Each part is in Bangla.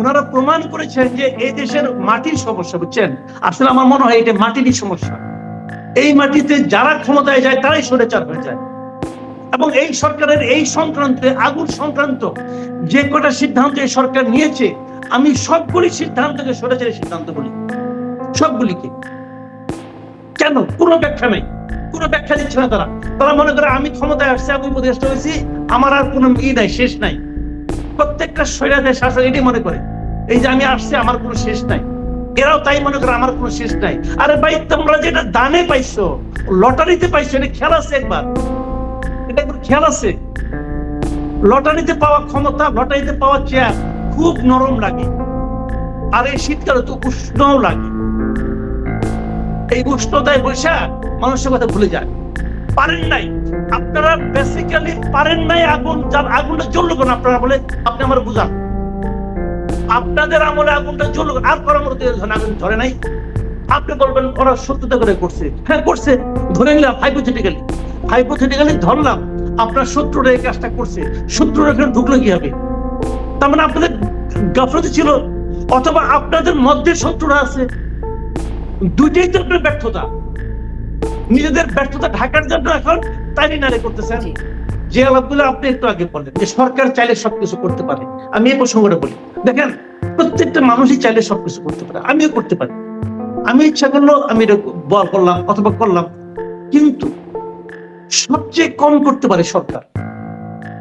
ওনারা প্রমাণ করেছেন যে এই দেশের মাটির সমস্যা, বুঝছেন? আসলে আমার মনে হয় এটা মাটিরই সমস্যা। এই মাটিতে যারা ক্ষমতায় যায়, তারাই সরেচার হয়ে যায়। এবং এই সরকারের এই সংক্রান্তে, আগুন সংক্রান্ত যে কটা সিদ্ধান্ত এই সরকার নিয়েছে, আমি সবগুলি সিদ্ধান্তকে সরেচারের সিদ্ধান্ত বলি। সবগুলিকে। কেন? কোনো ব্যাখ্যা নেই। কোনো ব্যাখ্যা দিচ্ছে না তারা। তারা মনে করে আমি ক্ষমতায় আসছি, আমি উপদেষ্টা হয়েছি, আমার আর কোনো ই নাই, শেষ নাই। প্রত্যেকটা স্বৈরাচার শাসক এটাই মনে করে। এই যে আমি আসছি, আমার কোনো শেষ নাই। এরাও তাই মনে করে, আমার কোনো শেষ নাই। আরে ভাই, তোমরা যেটা দানে পাইছো, লটারিতে পাইছো, এটা খেয়াল আছে একবার? এটা একবার খেয়াল আছে? লটারিতে পাওয়া ক্ষমতা, লটারিতে পাওয়া চেয়ার খুব নরম লাগে। আর এই শীতকালে তো উষ্ণও লাগে। এই উষ্ণতায় বৈশাখ মানুষের কথা ভুলে যায়। পারেন নাই। আপনারা বেসিক্যালি পারেন নাই আগুন, যার আগুনটা জ্বললো কেন আপনারা বলে, আপনি আমার বুঝান। আপনাদের আমলে আগুনটা জ্বললো? আর আগুন ধরে নাই। আপনি বলবেন, ওরা সত্যতা করে করছে। হ্যাঁ করছে। ধরে নিলাম হাইপোথেটিক্যালি হাইপোথেটিক্যালি ধরলাম, আপনার শত্রুরা এই কাজটা করছে। শত্রুরা এখানে ঢুকলো কি হবে তার মানে আপনাদের গাফলতি ছিল, অথবা আপনাদের মধ্যে শত্রুরা আছে। দুইটাই তো আপনার ব্যর্থতা। নিজেদের ব্যর্থতা ঢাকার জন্য এখন তাই নারে করতেছেন। জি। যে আলাপগুলো আপনি একটু আগে বললেন যে সরকার চাইলে সবকিছু করতে পারে। আমি এই প্রসঙ্গটা বলি। দেখেন প্রত্যেকটা মানুষই চাইলে সবকিছু করতে পারে। আমিও করতে পারি। আমি ইচ্ছা করল আমি এটা বল করলাম অথবা করলাম। কিন্তু সবচেয়ে কম করতে পারে সরকার।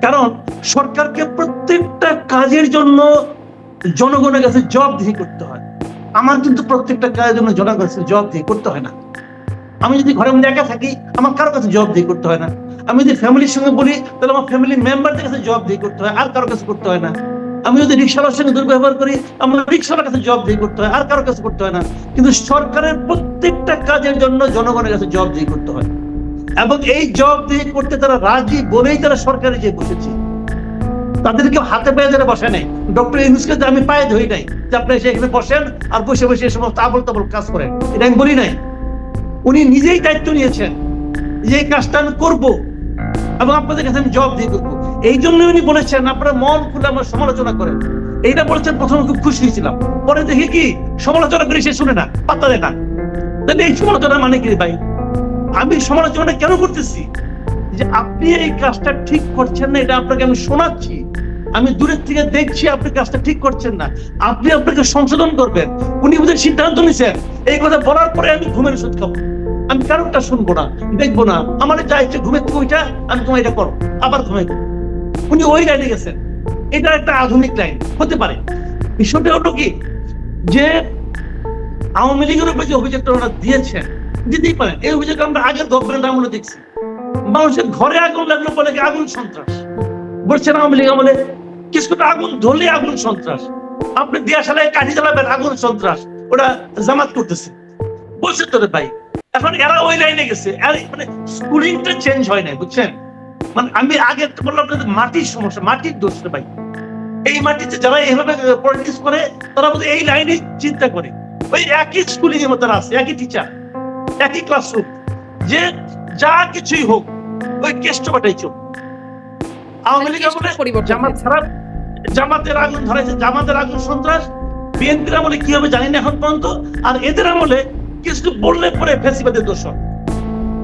কারণ সরকারকে প্রত্যেকটা কাজের জন্য জনগণের কাছে জবাবদিহি করতে হয়। আমার কিন্তু প্রত্যেকটা কাজের জন্য জনগণের কাছে জবাবদিহি করতে হয় না। আমি যদি ঘরের মধ্যে একা থাকি, আমার কারও কাছে জবাবদিহি করতে হয় না। আমি যদি ফ্যামিলির সঙ্গে বলি, তাহলে আমার ফ্যামিলি মেম্বারদের কাছে জবাবদিহি করতে হয়, আর কারও কাছে করতে হয় না। আমি যদি রিক্সাওয়ালার সঙ্গে দুর্ব্যবহার করি, আমার রিক্সাওয়ালার কাছে জবাবদিহি করতে হয়, আর কারও কাছে করতে হয় না। কিন্তু সরকারের প্রত্যেকটা কাজের জন্য জনগণের কাছে জবাবদিহি করতে হয়। এবং এই জবাবদিহি করতে তারা রাজি বলেই তারা সরকারে যে বসেছে। তাদেরকে হাতে পায়ে ধরে বসে নাই। ডক্টর যে আমি পায়ে ধরি নাই যে আপনি সেখানে বসেন আর বসে বসে এই সমস্ত আবল তাবল কাজ করেন। এটা আমি বলি নাই। উনি নিজেই দায়িত্ব নিয়েছেন যে এই কাজটা আমি করব এবং আপনাদের কাছে আমি জবাব দিয়ে করব এই জন্য উনি বলেছেন, আপনারা মন খুলে আমার সমালোচনা করেন। এইটা বলেছেন, প্রথমে খুব খুশি হয়েছিলাম। পরে দেখি কি সমালোচনা করে সে শুনে না, পাত্তা দেয় না। তাহলে এই সমালোচনা মানে কি ভাই? আমি সমালোচনা কেন করতেছি? যে আপনি এই কাজটা ঠিক করছেন না, এটা আপনাকে আমি শোনাচ্ছি। আমি দূরের থেকে দেখছি আপনি কাজটা ঠিক করছেন না। আপনি আপনাকে সংশোধন করবেন। উনি বুঝে সিদ্ধান্ত নিছেন। এই কথা বলার পরে আমি ঘুমের ওষুধ খাব। আমি কারোরটা শুনব না, দেখব না। আমার যা ইচ্ছে ঘুমের থেকে ওইটা, আমি তোমার এটা করো আবার ঘুমাই উনি ওই লাইনে গেছেন। এটা একটা আধুনিক লাইন হতে পারে। বিষয়টা হলো কি? যে আওয়ামী লীগের উপরে যে অভিযোগটা ওরা দিয়েছেন দিতেই পারেন এই অভিযোগ আমরা আগের গভর্নমেন্ট আমলে দেখছি। মানুষের ঘরে আগুন লাগল বলে আগুন সন্ত্রাস? বলছেন আওয়ামী লীগ আমলে কিছুটা আগুন ধরলে আগুন সন্ত্রাস। আপনি দিয়া সালায় কাঠি জ্বালাবেন আগুন সন্ত্রাস। ওরা জামাত করতেছে। বলছে তো ভাই এখন এরা ওই লাইনে গেছে। মানে স্কুলিংটা চেঞ্জ হয় নাই বুঝছেন? মানে আমি আগে বললাম মাটির সমস্যা মাটির দোষ ভাই। এই মাটিতে যারা এইভাবে পলিটিক্স করে তারা বোধহয় এই লাইনে চিন্তা করে। ওই একই স্কুলিং এর মতো আছে একই টিচার একই ক্লাসরুম যে যা কিছুই হোক ওই কেষ্টবাটাই চোখ আওয়ামী লীগ আমলে জামাত ছাড়া জামাতের আগুন ধরেছে জামাতের আগুন সন্ত্রাস। বিএনপির আমলে কি হবে জানি না এখন পর্যন্ত। আর এদের আমলে কিছু বললে পরে ফেসিবাদের দোষর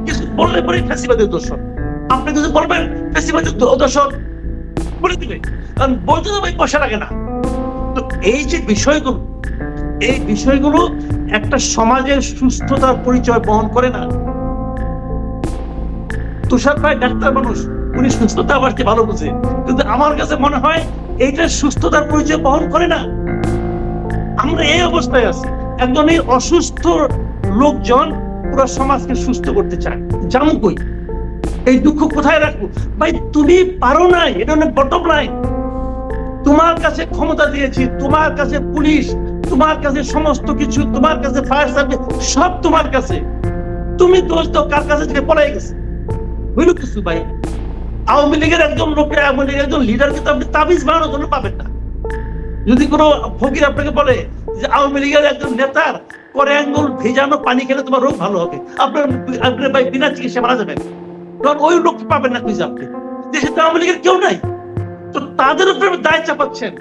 কিছু বললে পরে ফেসিবাদের দোষর আপনি যদি বলবেন ফেসিবাদের দো- দোষর বলে দিবে কারণ বলতে তো ভাই পয়সা লাগে না। তো এই যে বিষয়গুলো, এই বিষয়গুলো একটা সমাজের সুস্থতার পরিচয় বহন করে না। তুষার ভাই ডাক্তার মানুষ, উনি সুস্থতা আবার ভালো বুঝে? কিন্তু আমার কাছে মনে হয় এইটা সুস্থতার পরিচয় বহন করে না। আমরা এই অবস্থায় আছি। একজন এই অসুস্থ লোকজন পুরো সমাজকে সুস্থ করতে চায়। জানো কই? এই দুঃখ কোথায় রাখব? ভাই, তুমি পারো নাই, এটা অনেক বটম লাইন তোমার কাছে ক্ষমতা দিয়েছি, তোমার কাছে পুলিশ, তোমার কাছে সমস্ত কিছু, তোমার কাছে ফায়ার সার্ভিস সব তোমার কাছে। তুমি দোষ দাও, কার কাছে পলাই গেছে? হইল কিছু ভাই? আওয়ামী লীগের একজন লোককে, আওয়ামী লীগের একজন লিডারকে তো আপনি তাবিজ বানানোর জন্য পাবেন না। যদি কোনো ফকির আপনাকে বলে যে আওয়ামী লীগের একজন নেতার করে আঙ্গুল ভেজানো পানি খেলে তোমার রোগ ভালো হবে, আপনার আপনার ভাই বিনা চিকিৎসা মারা যাবেন। কারণ ওই লোক পাবেন না খুঁজে আপনি। দেশে তো আওয়ামী লীগের কেউ নাই। তো তাদের উপরে দায় চাপাচ্ছেন।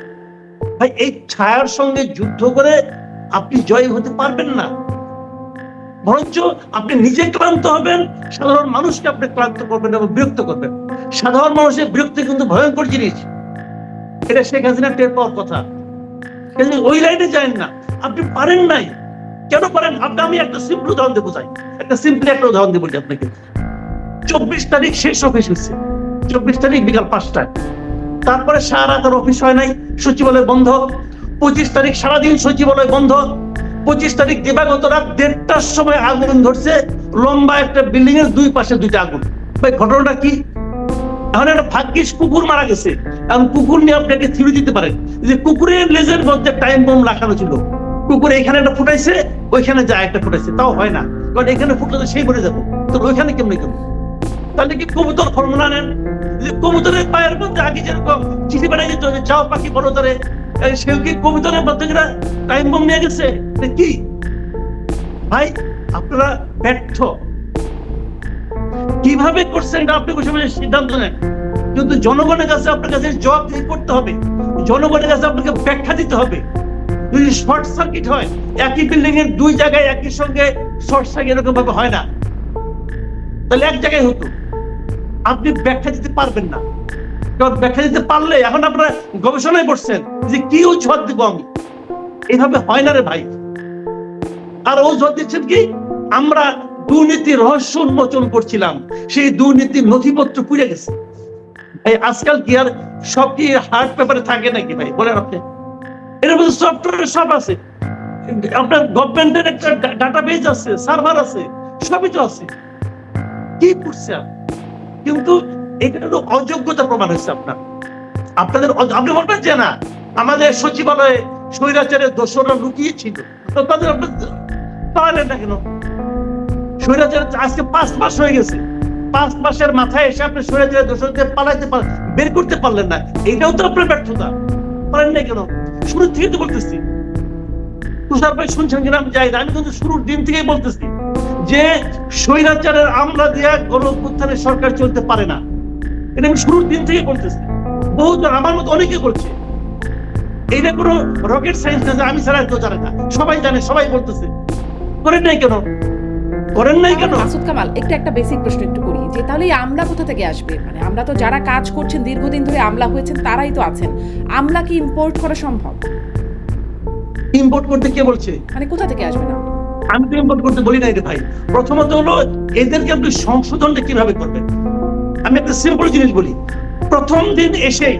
ভাই ভাই, এই ছায়ার সঙ্গে যুদ্ধ করে আপনি জয় হতে পারবেন না। বরঞ্চ আপনি নিজে ক্লান্ত হবেন, সাধারণ মানুষকে আপনি ক্লান্ত করবেন এবং বিরক্ত করবেন। সাধারণ মানুষের বিরক্তি কিন্তু ভয়ঙ্কর জিনিস। এটা শেখ হাসিনা টের পাওয়ার কথা। ওই লাইনে যায় না। আপনি পারেন নাই। কেন পারেন? আপনি আমি একটা সিম্পল উদাহরণ দেবো চাই একটা সিম্পল একটা উদাহরণ দেবো আপনাকে। চব্বিশ তারিখ শেষ অফিস হচ্ছে চব্বিশ তারিখ বিকাল পাঁচটায়। তারপরে সারা তার অফিস হয় নাই। সচিবালয় বন্ধ। পঁচিশ তারিখ সারাদিন সচিবালয় বন্ধ। পঁচিশ তারিখ দিবাগত রাত দেড়টার সময় আগুন ধরছে। লম্বা একটা বিল্ডিং এর দুই পাশে দুইটা আগুন। ভাই, ঘটনাটা কি? এখন একটা ভাগ্যিস কুকুর মারা গেছে। এখন কুকুর নিয়ে আপনাকে থিরে দিতে পারেন যে কুকুরের লেজের মধ্যে টাইম বোম লাগানো ছিল। কুকুর এখানে একটা ফুটাইছে, ওইখানে যায় একটা ফুটাইছে। তাও হয় না। কারণ এখানে ফুটলে সেই মরে যাব। তো ওইখানে কেমনে কেমন? তাহলে কি কবুতর ফর্মুলা নেন? যে কবুতরের পায়ের মধ্যে আগে যেরকম চিঠি বানাই যেত যে, যাও পাখি বড় ধরে সেও কি কবুতরের মধ্যে টাইম বোম নিয়ে গেছে কি? ভাই, আপনারা ব্যর্থ। কীভাবে করছেন এটা আপনি বসে সিদ্ধান্ত নেন। কিন্তু জনগণের কাছে আপনার কাছে জবাব দিয়ে করতে হবে। জনগণের কাছে আপনাকে ব্যাখ্যা দিতে হবে। যদি শর্ট সার্কিট হয়, একই বিল্ডিং এর দুই জায়গায় একই সঙ্গে শর্ট সার্কিট এরকম ভাবে হয় না। তাহলে এক জায়গায় হতো। আপনি ব্যাখ্যা দিতে পারবেন না। কারণ ব্যাখ্যা দিতে পারলে এখন আপনারা গবেষণায় বসছেন যে কি অজুহাত দিব আমি? এইভাবে হয় না রে ভাই। আর অজুহাত দিচ্ছেন কি? আমরা দুর্নীতি রহস্য উন্মোচন করছিলাম। সেই দুর্নীতির নথিপত্র পুড়ে গেছে। ভাই, আজকাল কি আর সব কি হার্ড পেপারে থাকে নাকি ভাই? বলেন আপনি। এর মধ্যে সফটওয়্যার সব আছে। আপনার গভর্নমেন্টের একটা ডাটাবেজ আছে সার্ভার আছে, সবই তো আছে। কি করছে কিন্তু এটা তো অযোগ্যতা প্রমাণ হয়েছে আপনার। আপনাদের আপনি বলবেন যে না, আমাদের সচিবালয়ে স্বৈরাচারের দোষরা লুকিয়ে ছিল তো তাদের আপনি না কেন? স্বৈরাচার আজকে পাঁচ মাস হয়ে গেছে। পাঁচ মাসের মাথায় এসে আপনি স্বৈরাচারের দোষরদের পালাইতে বের করতে পারলেন না। এটাও তো আপনার ব্যর্থতা। পারেন না কেন? শুরু থেকে তো বলতেছি। তুষার ভাই শুনছেন কিনা আমি যাই না। আমি কিন্তু শুরুর দিন থেকেই বলতেছি। যে স্বৈরাচারের আমলা দিয়া গণ অভ্যুত্থানের সরকার চলতে পারে না। এটা আমি শুরুর দিন থেকে বলতেছি বহুজন আমার মতো অনেকে করছে। এইটা কোনো রকেট সায়েন্স না আমি ছাড়া কেউ জানে না। সবাই জানে সবাই বলতেছে। করেন নাই কেন? করেন নাই কেন? মাসুদ কামাল একটু একটা বেসিক প্রশ্ন একটু করি যে তাহলে আমলা কোথা থেকে আসবে? মানে আমরা তো যারা কাজ করছেন দীর্ঘদিন ধরে আমলা হয়েছেন তারাই তো আছেন। আমলা কি ইম্পোর্ট করা সম্ভব? ইম্পোর্ট করতে কে বলছে? মানে কোথা থেকে আসবে না? আমি তো ইম্পোর্ট করতে বলি নাই ভাই। প্রথমত হলো, এদেরকে আপনি সংশোধনটা কীভাবে করবেন? আমি একটা সিম্পল জিনিস বলি। প্রথম দিন এসে,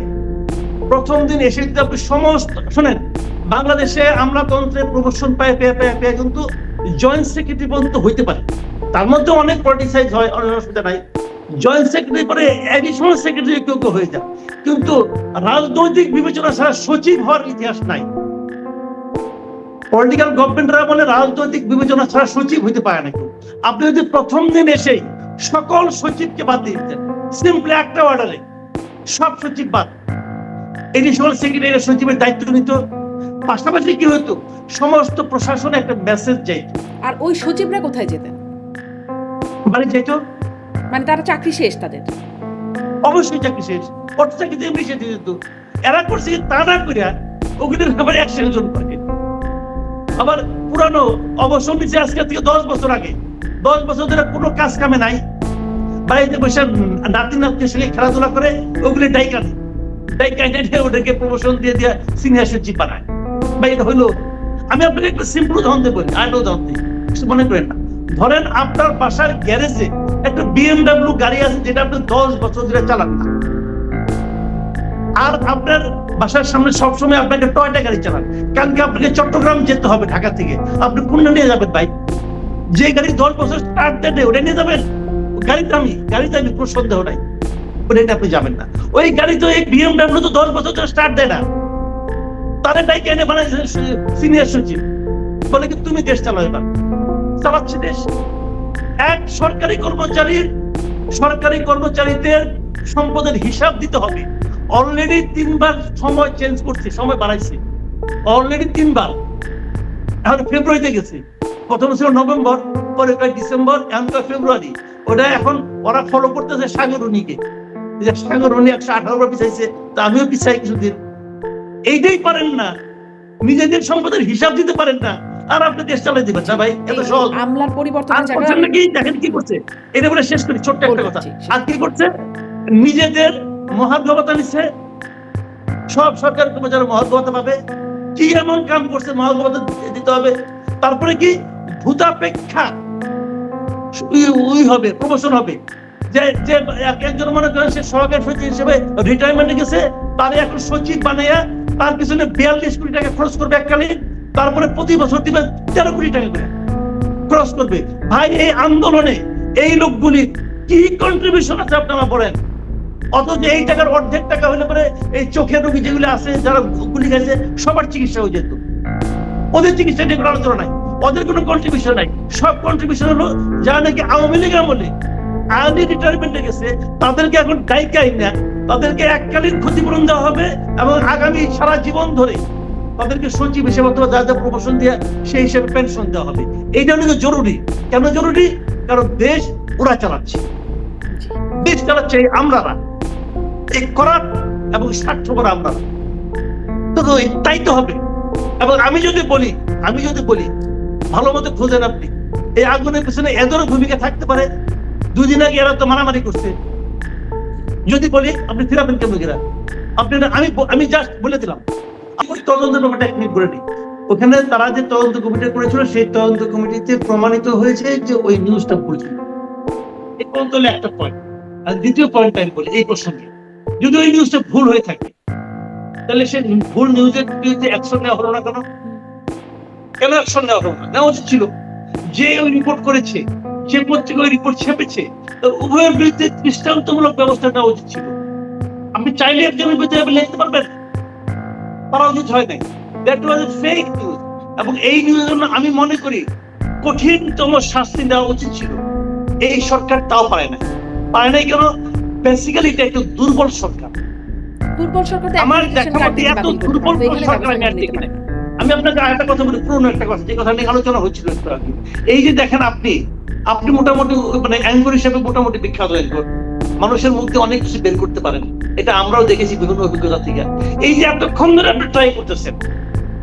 প্রথম দিন এসে যদি আপনি সমস্ত, শোনেন, বাংলাদেশে আমলাতন্ত্রে প্রমোশন পায়, পেয়ে পেয়ে পেয়ে কিন্তু জয়েন্ট সেক্রেটারি পর্যন্ত হইতে পারে। তার মধ্যে অনেক পলিটিসাইজ হয়, অনেক অসুবিধা নাই। জয়েন্ট সেক্রেটারি পরে অ্যাডিশনাল সেক্রেটারি কেউ কেউ হয়ে যায়। কিন্তু রাজনৈতিক বিবেচনা ছাড়া সচিব হওয়ার ইতিহাস নাই। পলিটিক্যাল গভর্নমেন্টরা বলে রাজনৈতিক বিবেচনা ছাড়া সচিব হইতে পারে না কেউ। আপনি যদি প্রথম দিন এসেই সকল সচিবকে বাদ দিয়ে দিতেন সিম্পলি একটা অর্ডারে সব সচিব বাদ। এডিশনাল সেক্রেটারি সচিবের দায়িত্ব নিত। পাশাপাশি কি হতো সমস্ত প্রশাসনে একটা মেসেজ যাইত। আর ওই সচিবরা কোথায় যেতেন? বাড়ি যাইত? মানে তারা চাকরি শেষ তাদের? অবশ্যই চাকরি শেষ। অর্থ চাকরিতে এমনি সেটে যেত। এরা করছে তা না করিয়া ওগুলোর ব্যাপারে একশো জন করে। আবার পুরানো অবসর নিচে আজকে থেকে দশ বছর আগে। দশ বছর ধরে কোনো কাজ কামে নাই। বাড়িতে বসে নাতি নাতির সঙ্গে খেলাধুলা করে ওগুলি ডাইকা ডাইকা ডাইকা ওদেরকে প্রমোশন দিয়ে দিয়ে সিনিয়র সচিব বানায় ভাই, এটা হইল আমি আপনাকে একটা সিম্পল উদাহরণ দেবো আর উদাহরণ দিই কিছু মনে করেন না। ধরেন আপনার বাসার গ্যারেজে একটা বিএমডাব্লিউ গাড়ি আছে যেটা আপনি দশ বছর ধরে চালান না। আর আপনার বাসার সামনে সবসময় আপনাকে টয়টা গাড়ি চালান। কালকে আপনাকে চট্টগ্রাম যেতে হবে ঢাকা থেকে। আপনি কোনটা নিয়ে যাবেন ভাই? যে গাড়ি দশ বছর স্টার্ট দেয় ওটা নিয়ে যাবেন? গাড়ি দামি গাড়ি দামি কোনো সন্দেহ নাই। ওটা আপনি যাবেন না। ওই গাড়ি তো এই বিএমডাব্লিউ তো দশ বছর ধরে স্টার্ট দেয় না। তারা ডাইকে এনে বানাইছে সিনিয়র সচিব। বলে কি, তুমি দেশ চালাও এবার। চালাচ্ছে দেশ। এক সরকারি কর্মচারীর, সরকারি কর্মচারীদের সম্পদের হিসাব দিতে হবে। অলরেডি তিনবার সময় চেঞ্জ করছে সময় বাড়াইছে। অলরেডি তিনবার। এখন ফেব্রুয়ারিতে গেছে। প্রথম ছিল নভেম্বর পরে ডিসেম্বর এখন ফেব্রুয়ারি ওটা এখন ওরা ফলো করতেছে সাগরণীকে যে সাগরণী একশো আঠারো বার পিছাইছে তা আমিও পিছাই কিছুদিন। এইটাই পারেন না। নিজেদের সম্পদের হিসাব দিতে পারেন না। আর আপনি দেশ চালাই দিবেন। না ভাই এত সহজ। আমলার নাকি দেখেন কি করছে। এটা বলে শেষ করি ছোট্ট একটা কথা। আর কি করছে? নিজেদের মহার্ঘবতা নিচ্ছে। সব সরকার কর্মচারী মহার্ঘবতা পাবে। কি এমন কাম করছে মহার্ঘবতা দিতে হবে? তারপরে কি? ভূতাপেক্ষা। ওই- হবে, প্রমোশন হবে। যে যে একজন মনে করেন সে সহকারী সচিব হিসেবে রিটায়ারমেন্টে গেছে, তারে এখন সচিব বানাইয়া তার পিছনে বিয়াল্লিশ কোটি টাকা খরচ করবে এককালীন তারপরে প্রতি বছর দিবে তেরো কোটি টাকা করে। ক্রস করবে। ভাই, এই আন্দোলনে এই লোকগুলি কি কন্ট্রিবিউশন আছে আপনারা বলেন? অথচ এই টাকার অর্ধেক টাকা হলে পরে এই চোখের রোগী যেগুলো আছে যারা গুলি গেছে সবার চিকিৎসা হয়ে যেত। ওদের চিকিৎসা নিয়ে কোনো আলোচনা নাই। ওদের কোনো কন্ট্রিবিউশন নাই। সব কন্ট্রিবিউশন হলো যারা নাকি আওয়ামী লীগ আমলে আর্লি রিটায়ারমেন্টে গেছে তাদেরকে এখন না তাদেরকে এককালীন ক্ষতিপূরণ দেওয়া হবে এবং আগামী সারা জীবন ধরে তাদেরকে সচিব হিসেবে অথবা যা যা প্রমোশন দিয়ে সেই হিসেবে পেনশন দেওয়া হবে। এইটা জরুরি। কেন জরুরি? কারণ দেশ ওরা চালাচ্ছে। দেশ চালাচ্ছে আমরারা এই করার এবং স্বার্থপর আমরা। তো তাই তো হবে। এবং আমি যদি বলি, আমি যদি বলি, ভালো মতো খুঁজেন আপনি। এই আগুনের পিছনে এদেরও ভূমিকা থাকতে পারে, দুদিন আগে এরা তো মারামারি করছে। যদি বলি, আপনি ফিরাবেন কেন গেরা আপনি আমি আমি জাস্ট বলে দিলাম। তদন্ত ব্যাপারটা এক করে নিই ওখানে তারা যে তদন্ত কমিটি করেছিল, সেই তদন্ত কমিটিতে প্রমাণিত হয়েছে যে ওই নিউজটা ভুল ছিল এই পর্যন্ত একটা পয়েন্ট আর দ্বিতীয় পয়েন্ট আমি বলি, এই প্রসঙ্গে। যদি ওই নিউজটা ভুল হয়ে থাকে, তাহলে সে ভুল নিউজের বিরুদ্ধে অ্যাকশন নেওয়া হলো না কেন? কেন অ্যাকশন নেওয়া হলো না? নেওয়া উচিত ছিল। যে ওই রিপোর্ট করেছে, যে পত্রিকা ওই রিপোর্ট ছেপেছে উভয়ের বিরুদ্ধে দৃষ্টান্তমূলক ব্যবস্থা নেওয়া উচিত ছিল। আপনি চাইলে একজনের বিরুদ্ধে আপনি লিখতে পারবেন। করা উচিত হয় নাই। That was a fake news এবং এই নিউজের জন্য আমি মনে করি, কঠিনতম শাস্তি দেওয়া উচিত ছিল। এই সরকার তাও পারে না পারে নাই কেন? বেসিক্যালি এটা একটু দুর্বল সরকার। দুর্বল সরকার আমার দেখা মতে এত দুর্বল সরকার আমি আর দেখি না। আমি আপনাকে আরেকটা কথা বলি পুরনো একটা কথা যে কথা নিয়ে আলোচনা হচ্ছিল একটু আগে। এই যে দেখেন আপনি আপনি মোটামুটি মানে অ্যাঙ্কর হিসেবে মোটামুটি বিখ্যাত অ্যাঙ্কর মানুষের মধ্যে অনেক কিছু বের করতে পারেন। এটা আমরাও দেখেছি বিভিন্ন অভিজ্ঞতা থেকে। এই যে এতক্ষণ ধরে আপনি ট্রাই করতেছেন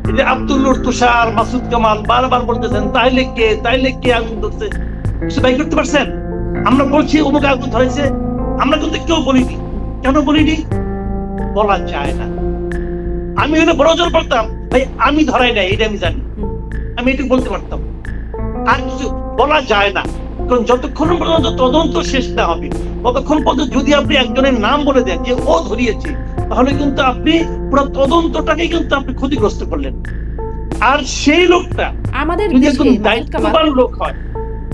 এই যে আব্দুল্লুর তুষার মাসুদ কামাল বারবার বলতেছেন তাইলে কে তাইলে কে আগুন ধরছে? কিছু বাই করতে পারছেন? আমরা বলছি অমুক আগুন ধরেছে আমরা কিন্তু কেউ বলিনি। কেন বলিনি? বলা যায় না। আমি হলে বড় জোর বলতাম ভাই আমি ধরাই নাই এটা আমি জানি। আমি এটুকু বলতে পারতাম। আর কিছু বলা যায় না। কারণ যতক্ষণ পর্যন্ত তদন্ত শেষ না হবে ততক্ষণ পর্যন্ত যদি আপনি একজনের নাম বলে দেন যে ও ধরিয়েছে তাহলে কিন্তু আপনি পুরো তদন্তটাকে কিন্তু আপনি ক্ষতিগ্রস্ত করলেন। আর সেই লোকটা আমাদের যদি একজন দায়িত্ববান লোক হয়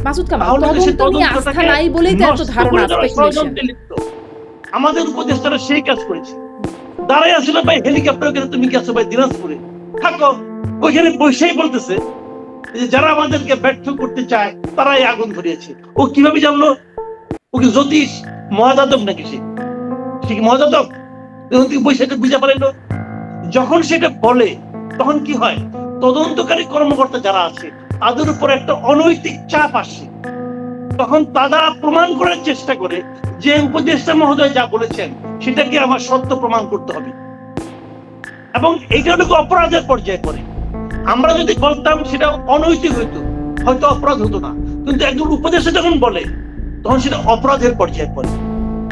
মাসুদ কামাল তদন্ত নিয়ে আস্থা নাই বলেই তো এত ধারণা আমাদের উপদেষ্টারা সেই কাজ করেছে। দাঁড়াই আসলে ভাই হেলিকপ্টার করে তুমি গেছো ভাই দিনাজপুরে। থাকো ওইখানে বসেই বলতেছে যে যারা আমাদেরকে ব্যর্থ করতে চায় তারাই আগুন ধরিয়েছে। ও কীভাবে জানলো? ও কি জ্যোতিষ মহাজাতক নাকি সে? সে কি মহাজাতক তখন তুই বৈশাখে বুঝে পারেন যখন সেটা বলে তখন কি হয়? তদন্তকারী কর্মকর্তা যারা আছে তাদের উপর একটা অনৈতিক চাপ আসে। তখন তারা প্রমাণ করার চেষ্টা করে যে উপদেষ্টা মহোদয় যা বলেছেন, সেটাকে আমার সত্য প্রমাণ করতে হবে। এবং এইটা হলো অপরাধের পর্যায়ে পড়ে। আমরা যদি বলতাম সেটা অনৈতিক হইতো, হয়তো অপরাধ হতো না। কিন্তু একজন উপদেষ্টা যখন বলে, তখন সেটা অপরাধের পর্যায়ে পড়ে।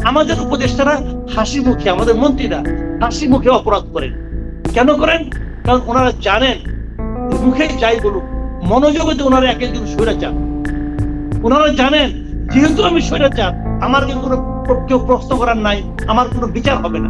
আমাদের উপদেষ্টারা হাসি মুখে, আমাদের মন্ত্রীরা হাসি মুখে অপরাধ করেন। কেন করেন? কারণ ওনারা জানেন, মুখে যাই বলুক মনোযোগতে ওনারা এক একজন স্বৈরাচার ওনারা জানেন, যেহেতু আমি স্বৈরাচার আমার কিন্তু কোনো কেউ প্রশ্ন করার নাই, আমার কোনো বিচার হবে না।